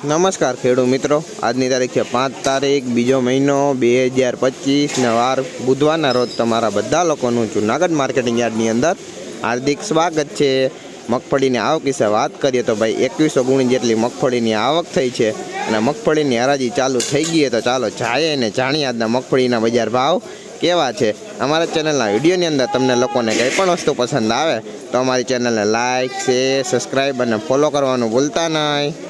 નમસ્કાર ખેડૂત મિત્રો. આજની તારીખ છે પાંચ તારીખ, બીજો મહિનો બે હજાર પચીસ ને વાર બુધવારના રોજ તમારા બધા લોકોનું જુનાગઢ માર્કેટિંગ યાર્ડની અંદર હાર્દિક સ્વાગત છે. મગફળીની આવક વિશે વાત કરીએ તો ભાઈ એકવીસો ગુણી જેટલી મગફળીની આવક થઈ છે અને મગફળીની હરાજી ચાલુ થઈ ગઈ તો ચાલો જાય અને જાણીએ આજના મગફળીના બજાર ભાવ કેવા છે. અમારા ચેનલના વિડીયોની અંદર તમને લોકોને કંઈ પણ વસ્તુ પસંદ આવે તો અમારી ચેનલને લાઇક શેર, સબસ્ક્રાઈબ અને ફોલો કરવાનું ભૂલતા નહીં.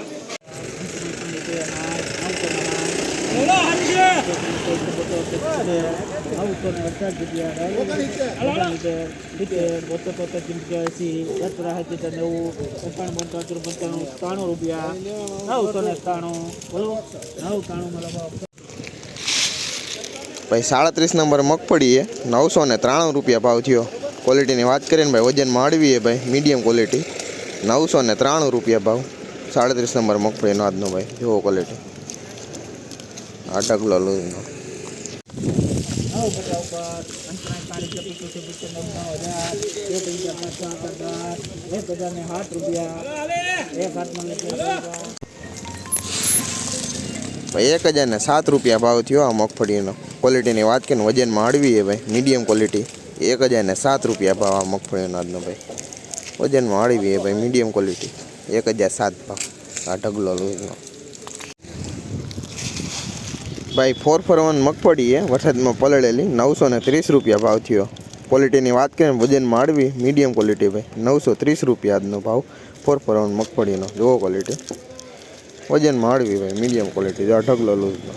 નવ ત્રાણું મતલબ ભાઈ, સાડત્રીસ નંબર મગફળી એ નવસો ને ત્રાણું રૂપિયા ભાવ થયો. ક્વોલિટીની વાત કરીએ ને ભાઈ વજનમાં હળવી એ ભાઈ મીડિયમ ક્વોલિટી નવસો ને ત્રાણું રૂપિયા ભાવ. સાડત્રીસ નંબર મગફળીનો આજનો ભાઈ જુઓ ક્વોલિટી આ ઢગલો લૂઝનો નવ પચાસ ઉપર અંતરાય તારીખ છે પચીસ પચીસ નવ નવ હજાર એક હજાર પાંચસો આઠ હજાર એક હજાર ને સાત રૂપિયા એક હાથમાં લીધા ભાઈ, એક હજાર ને સાત રૂપિયા ભાવ થયો આ મગફળીનો. ક્વોલિટીની વાત કરીએ ને વજનમાં હળવી એ ભાઈ મીડિયમ ક્વોલિટી એક હજાર ને સાત રૂપિયા ભાવ આ મગફળીનો આજનો ભાઈ. વજનમાં હળવી એ ભાઈ મીડિયમ ક્વોલિટી એક હજાર સાત ભાવ. આ ઢગલો લૂઝનો ભાઈ, ફોર ફોર વન મગફળી એ વરસાદમાં પલળેલી નવસો ને ત્રીસ રૂપિયા ભાવ થયો. ક્વોલિટીની વાત કરીએ વજન હળવી મીડિયમ ક્વોલિટી ભાઈ, નવસો ત્રીસ રૂપિયા આજનો ભાવ. ફોર ફોર વન મગફળીનો, જુઓ ક્વોલિટી વજનમાં માળવી ભાઈ મીડિયમ ક્વોલિટી જો ઢગલો લૂઝનો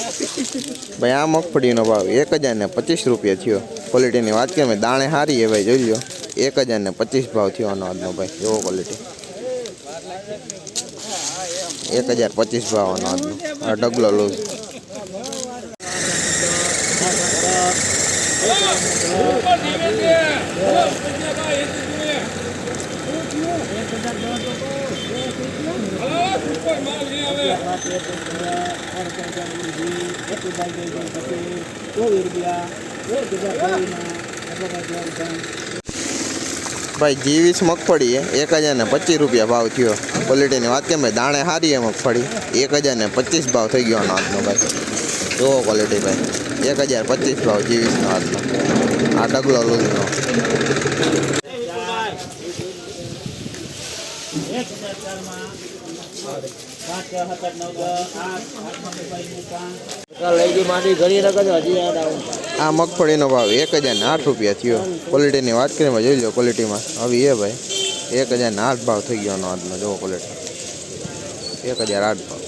હજાર એક એક ભાઈ, આ મગફળીનો ભાવ એક હજાર ને પચીસ રૂપિયા થયો. ક્વોલિટીની વાત કરીએ, ભાઈ, દાણે સારી એ ભાઈ, જોઈ લો એક હજાર ને પચીસ ભાવ થયો આનો ભાઈ, એવો ક્વોલિટી એક હજાર પચીસ ભાવ આનો આજનો. આ ડગલો લૂઝ ચોવીસ રૂપિયા એક હજાર ચોવીસમાં ભાઈ જીવીસ મગફળી છે. એક હજાર ને પચીસ રૂપિયા ભાવ થયો. ક્વોલિટીની વાત કરીએ ભાઈ દાણે સારી છે મગફળી. એક હજાર ને પચીસ ભાવ થઈ ગયો આનો આજનો ભાઈ. જુઓ ક્વોલિટી ભાઈ. એક હજાર પચીસ ભાવ જીવીસનો આજનો. આ ડગલો લૂઝનો એક હજાર આવું આ મગફળીનો ભાવ એક હજાર આઠ રૂપિયા થયો. ક્વોલિટીની વાત કરીએ જોઈ લો ક્વોલિટીમાં હવે એ ભાઈ, એક હજાર આઠ ભાવ થઈ ગયો આજનો. જોવો ક્વોલિટી એક હજાર આઠ ભાવ.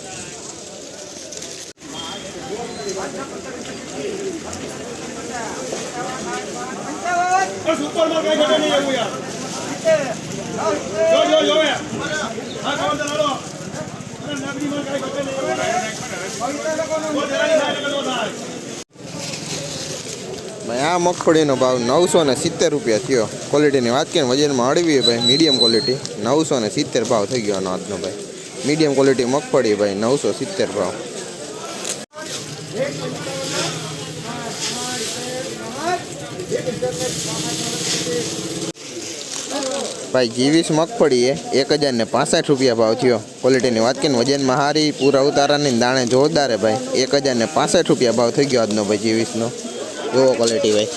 ભાઈ, આ મગફળીનો ભાવ નવસો ને સિત્તેર રૂપિયા થયો. ક્વોલિટીની વાત કરીએ વજનમાં અડવી ભાઈ મીડિયમ ક્વોલિટી નવસો ને સિત્તેર ભાવ થઈ ગયો આજનો ભાઈ. મીડિયમ ક્વોલિટી મગફળી ભાઈ, નવસો સિત્તેર ભાવ. ભાઈ, જીવીસ મગફળી એ એક હજાર ને પાસઠ રૂપિયા ભાવ થયો. ક્વોલિટીની વાત કરીને વજનમાં હારી, પૂરા ઉતારાની દાણે જોરદાર હે ભાઈ. એક હજાર ને પાસઠ રૂપિયા ભાવ થઈ ગયો આજનો ભાઈ જીવીસનો. જુઓ ક્વોલિટી ભાઈ.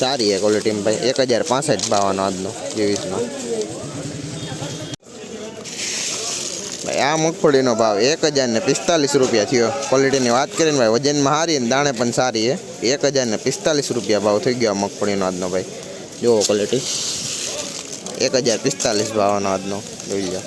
સારી છે ક્વોલિટીમાં ભાઈ. એક હજાર પાસઠ ભાવનો આજનો જીવીસનો. ભાઈ, આ મગફળીનો ભાવ એક હજાર ને પિસ્તાલીસ રૂપિયા થયો. ક્વોલિટીની વાત કરીને ભાઈ, વજનમાં સારી અને દાણે પણ સારી છે એક હજાર ને પિસ્તાલીસ રૂપિયા ભાવ થઈ ગયો આ મગફળીનો આજનો ભાઈ. જુઓ ક્વોલિટી. એક હજાર પિસ્તાલીસ ભાવનો આજનો જોઈ લો